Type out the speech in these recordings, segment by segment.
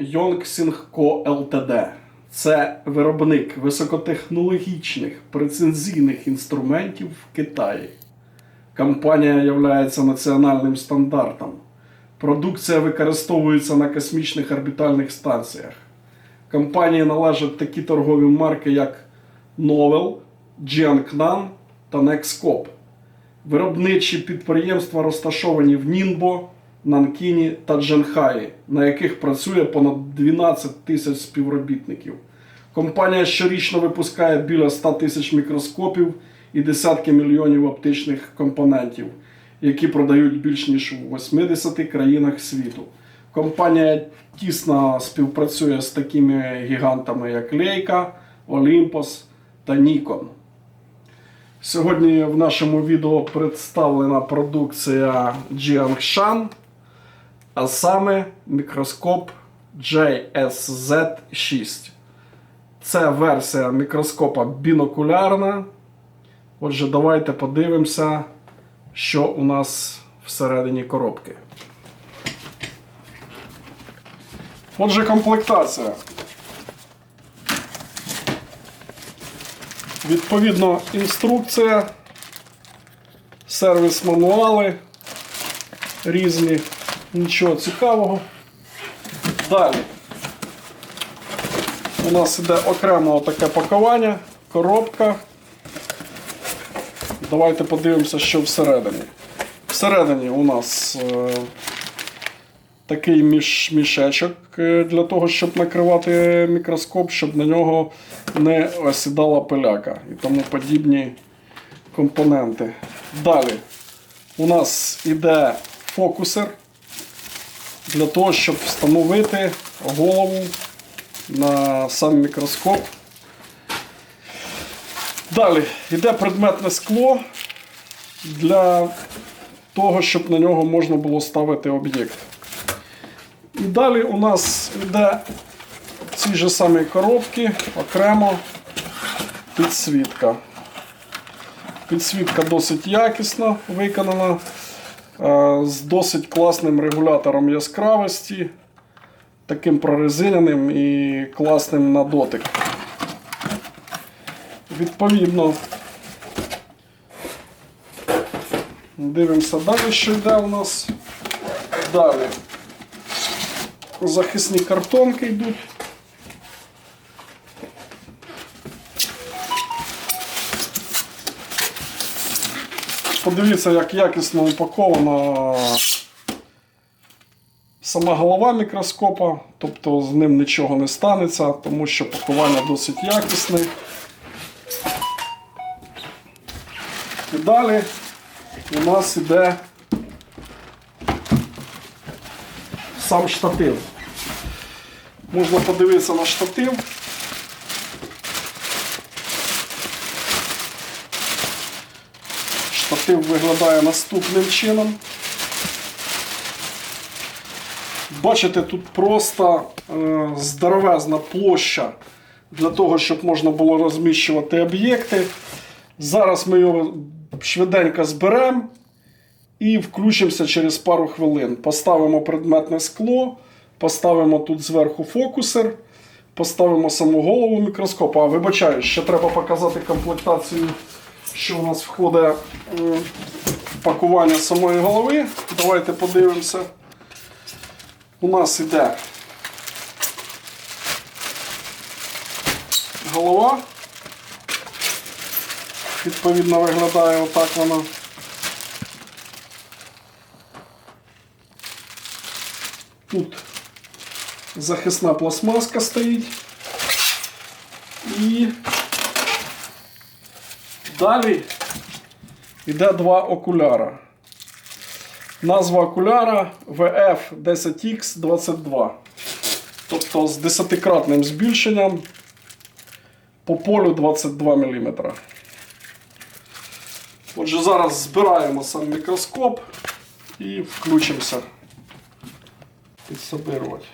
Yongxing Co. Ltd. Це виробник високотехнологічних прецензійних інструментів в Китаї. Компанія є національним стандартом. Продукція використовується на космічних орбітальних станціях. Компанії належать такі торгові марки, як Novel, Jiangnan та Nexcop. Виробничі підприємства розташовані в Нінбо, Нанкіні та Джанхаї, на яких працює понад 12 тисяч співробітників. Компанія щорічно випускає біля 100 тисяч мікроскопів і десятки мільйонів оптичних компонентів, які продають більш ніж у 80 країнах світу. Компанія тісно співпрацює з такими гігантами, як Leica, Olympus та Nikon. Сьогодні в нашому відео представлена продукція Jiangshan, а саме мікроскоп JSZ6. Це версія мікроскопа бінокулярна. Отже, давайте подивимося, що у нас всередині коробки. Отже, комплектація. Відповідно, інструкція, сервіс-мануали різні, нічого цікавого. Далі у нас іде окремо таке пакування, коробка. Давайте подивимося, що всередині. Всередині у нас е, такий міш, мішечок е, для того, щоб накривати мікроскоп, щоб на нього не осідала пиляка і тому подібні компоненти. Далі у нас іде фокусер для того, щоб встановити голову на сам мікроскоп. Далі йде предметне скло для того, щоб на нього можна було ставити об'єкт. І далі у нас йде в цій же самій коробці окремо підсвітка. Підсвітка досить якісно виконана, з досить класним регулятором яскравості, таким прорезиненим і класним на дотик. Відповідно, дивимося далі, що йде у нас. Далі захисні картонки йдуть. Подивіться, як якісно упакована сама голова мікроскопа, тобто з ним нічого не станеться, тому що пакування досить якісне. І далі у нас іде сам штатив. Можна подивитися на штатив. Штатив виглядає наступним чином. Бачите, тут просто е, здоровезна площа для того, щоб можна було розміщувати об'єкти. Зараз ми його швиденько зберемо і включимося через пару хвилин. Поставимо предметне скло, поставимо тут зверху фокусер, поставимо саму голову мікроскопа. А вибачаю, ще треба показати комплектацію, що у нас входить в пакування самої голови. Давайте подивимося. У нас іде голова. Відповідно виглядає отак вона. Тут захисна пластмаска стоїть. І далі йде два окуляра. Назва окуляра VF10X22. Тобто з 10-кратним збільшенням по полю 22 мм. Отже, зараз збираємо сам мікроскоп і включимося. Підсобирувати.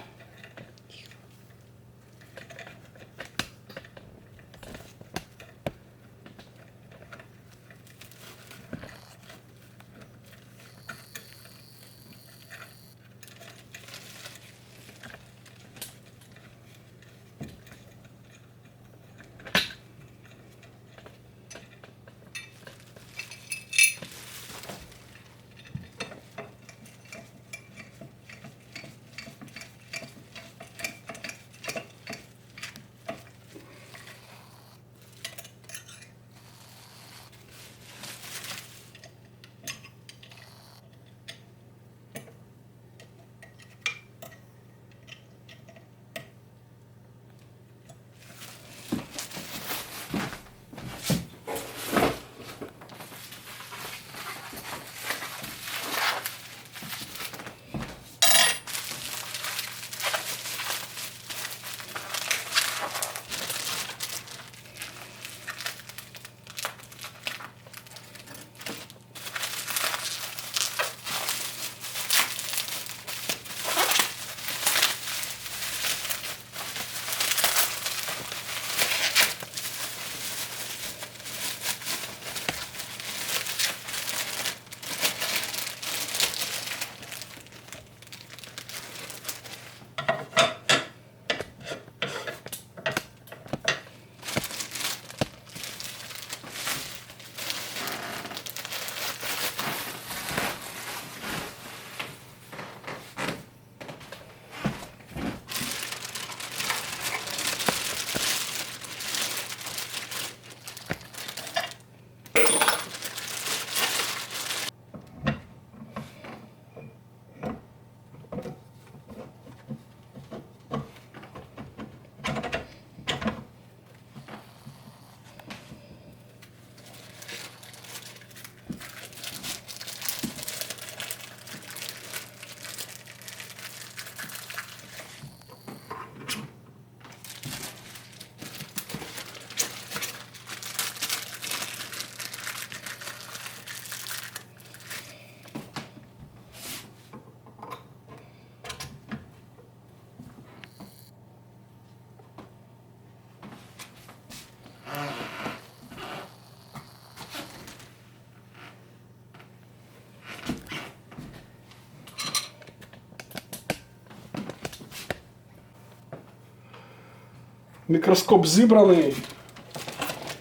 Мікроскоп зібраний.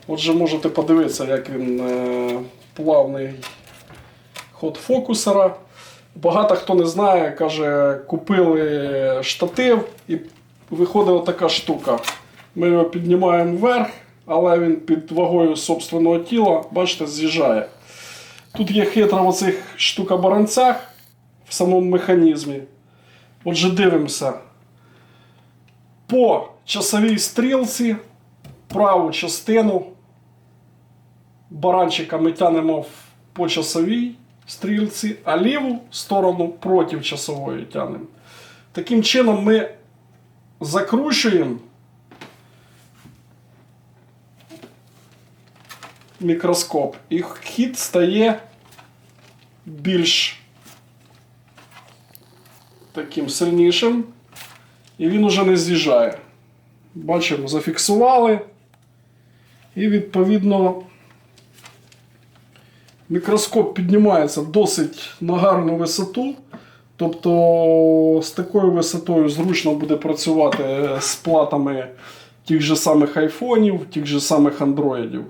Отже, можете подивитися, як він е, плавний ход фокусера. Багато хто не знає, каже, купили штатив і виходить така штука. Ми його піднімаємо вверх, але він під вагою собственного тіла, бачите, з'їжджає. Тут є хитра в оцих штукобаранцях в самому механізмі. Отже, дивимося. По часовій стрілці праву частину баранчика ми тянемо по часовій стрілці, а ліву сторону проти часової тянемо. Таким чином ми закручуємо мікроскоп, і хід стає більш таким сильнішим, і він уже не з'їжджає. Бачимо, зафіксували. І відповідно мікроскоп піднімається досить на гарну висоту. Тобто з такою висотою зручно буде працювати з платами тих же самих айфонів, тих же самих андроїдів.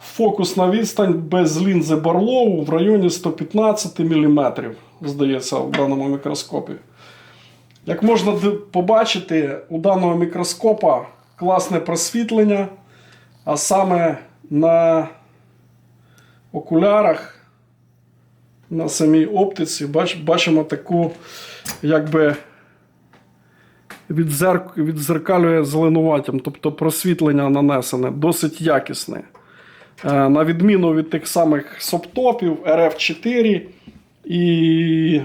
Фокусна відстань без лінзи Барлоу в районі 115 мм, здається, в даному мікроскопі. Як можна побачити, у даного мікроскопа класне просвітлення, а саме на окулярах, на самій оптиці, бач, бачимо таку, якби відзерк, відзеркалює зеленуваттям, тобто просвітлення нанесене, досить якісне. Е, На відміну від тих самих соптопів RF4 і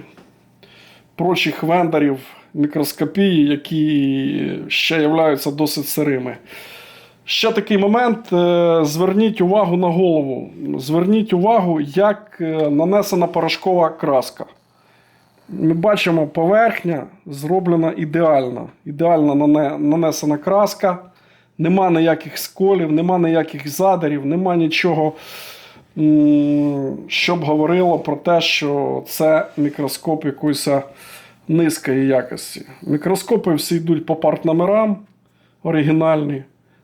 прочих вендорів мікроскопії, які ще являються досить сирими. Ще такий момент. е, Зверніть увагу на голову. Зверніть увагу, як е, нанесена порошкова краска. Ми бачимо, поверхня зроблена ідеально. Ідеально нанесена краска. Нема ніяких сколів, нема ніяких задарів, нема нічого, щоб говорило про те, що це мікроскоп якоїсь низької якості. Мікроскопи всі йдуть по партномерам оригінальні.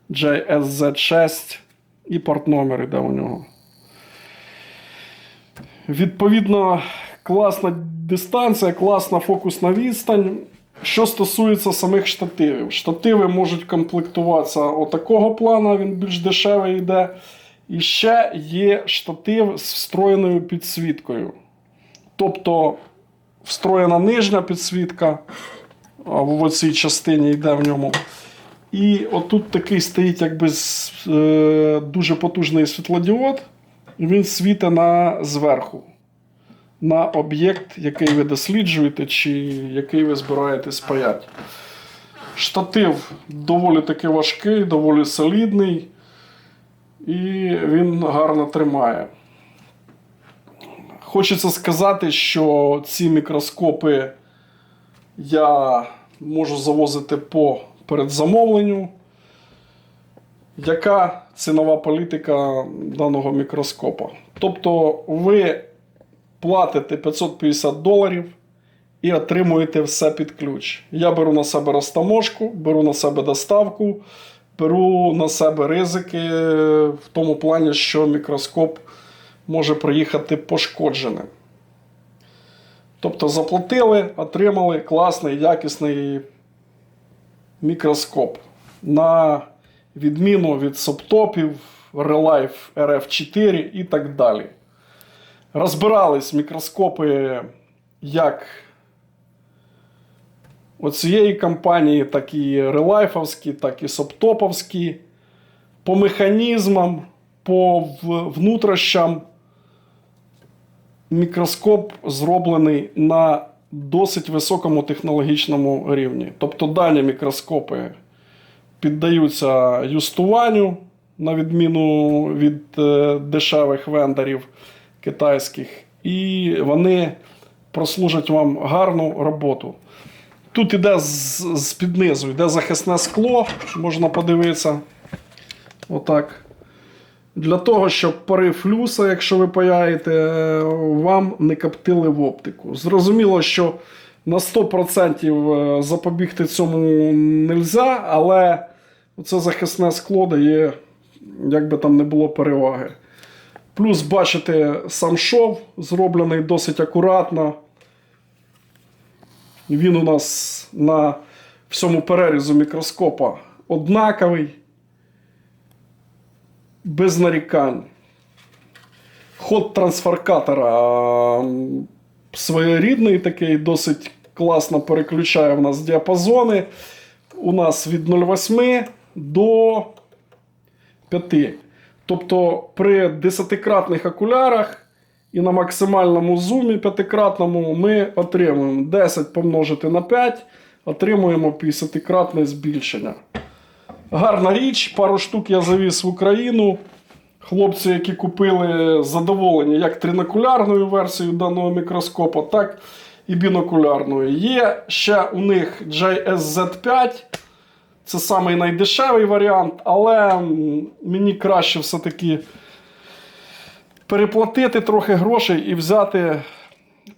JSZ6 і портномер іде у нього. Відповідно, класна дистанція, класна фокусна відстань. Що стосується самих штативів, штативи можуть комплектуватися отакого плану, він більш дешевий йде. І ще є штатив з встроєною підсвіткою. Тобто встроєна нижня підсвітка, в цій частині йде в ньому. І отут такий стоїть якби е, дуже потужний світлодіод, і він світить на зверху. На об'єкт, який ви досліджуєте, чи який ви збираєтесь паяти. Штатив доволі таки важкий, доволі солідний, і він гарно тримає. Хочеться сказати, що ці мікроскопи я можу завозити по передзамовленню. Яка цінова політика даного мікроскопа? Тобто ви платите 550 доларів і отримуєте все під ключ. Я беру на себе розтаможку, беру на себе доставку, беру на себе ризики в тому плані, що мікроскоп може приїхати пошкодженим. Тобто заплатили, отримали класний, якісний мікроскоп. На відміну від соптопів, Relife RF4 і так далі. Розбирались мікроскопи як оцієї компанії, так і релайфовські, так і соптоповські. По механізмам, по внутрішням мікроскоп зроблений на досить високому технологічному рівні. Тобто дані мікроскопи піддаються юстуванню, на відміну від е, дешевих вендорів китайських, і вони прослужать вам гарну роботу. Тут іде з, з під низу, йде захисне скло, можна подивитися. Отак. Для того, щоб пари флюса, якщо ви паяєте, е, вам не коптили в оптику. Зрозуміло, що на 100% запобігти цьому не можна, але Оце захисне скло дає, як би там не було переваги. Плюс, бачите, сам шов зроблений досить акуратно. Він у нас на всьому перерізу мікроскопа однаковий, без нарікань. Ход трансфаркатора своєрідний такий, досить класно переключає в нас діапазони. У нас від 0,8 до 5. Тобто при 10-кратних окулярах і на максимальному зумі 5-кратному ми отримуємо 10 помножити на 5, отримуємо 50-кратне збільшення. Гарна річ, пару штук я завіз в Україну. Хлопці, які купили задоволені як тринокулярною версією даного мікроскопа, так і бінокулярною. Є ще у них JSZ5. Це самий найдешевий варіант, але мені краще все-таки переплатити трохи грошей і взяти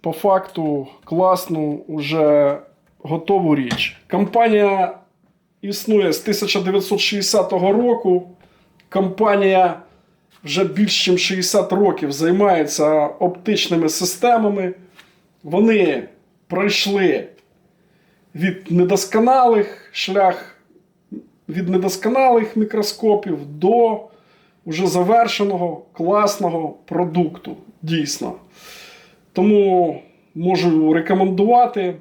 по факту класну уже готову річ. Компанія існує з 1960 року. Компанія вже більш ніж 60 років займається оптичними системами. Вони пройшли від недосконалих шлях від недосконалих мікроскопів до вже завершеного класного продукту. Дійсно. Тому можу рекомендувати.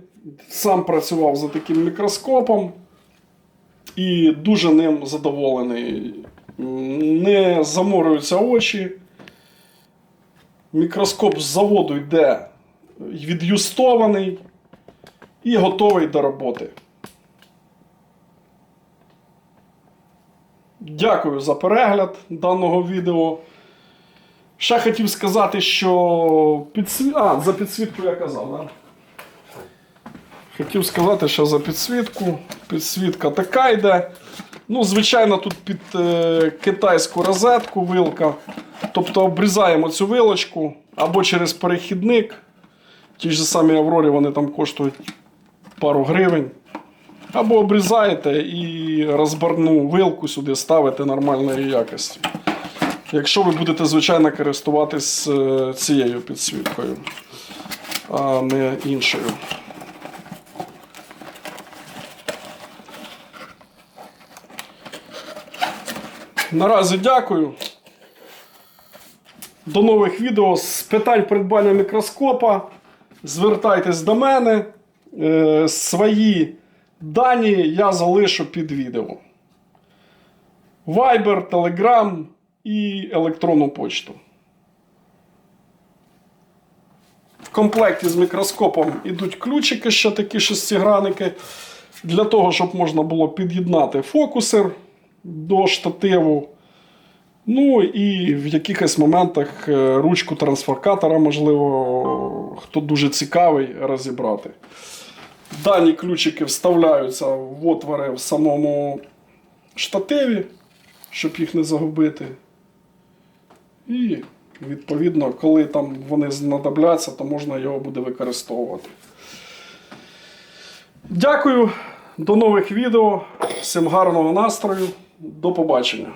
Сам працював за таким мікроскопом і дуже ним задоволений. Не заморюються очі. Мікроскоп з заводу йде від'юстований і готовий до роботи. Дякую за перегляд даного відео. Ще хотів сказати, що підсві... а, за підсвітку я казав, да? Хотів сказати, що за підсвітку. Підсвітка така йде. Ну, звичайно, тут під е, китайську розетку вилка. Тобто обрізаємо цю вилочку або через перехідник. Ті ж самі Аврорі вони там коштують пару гривень. Або обрізаєте і розбарну вилку сюди ставите нормальної якості. Якщо ви будете, звичайно, користуватись е, цією підсвіткою, а не іншою. Наразі дякую. До нових відео з питань придбання мікроскопа. Звертайтесь до мене. Е, Свої дані я залишу під відео. Viber, Telegram і електронну почту. В комплекті з мікроскопом йдуть ключики, ще такі шестигранники. Для того, щоб можна було під'єднати фокусер до штативу. Ну і в якихось моментах е, ручку трансфаркатора, можливо, хто дуже цікавий, розібрати. Дані ключики вставляються в отвори в самому штативі, щоб їх не загубити. І, відповідно, коли там вони знадобляться, то можна його буде використовувати. Дякую, до нових відео. Всім гарного настрою. До побачення.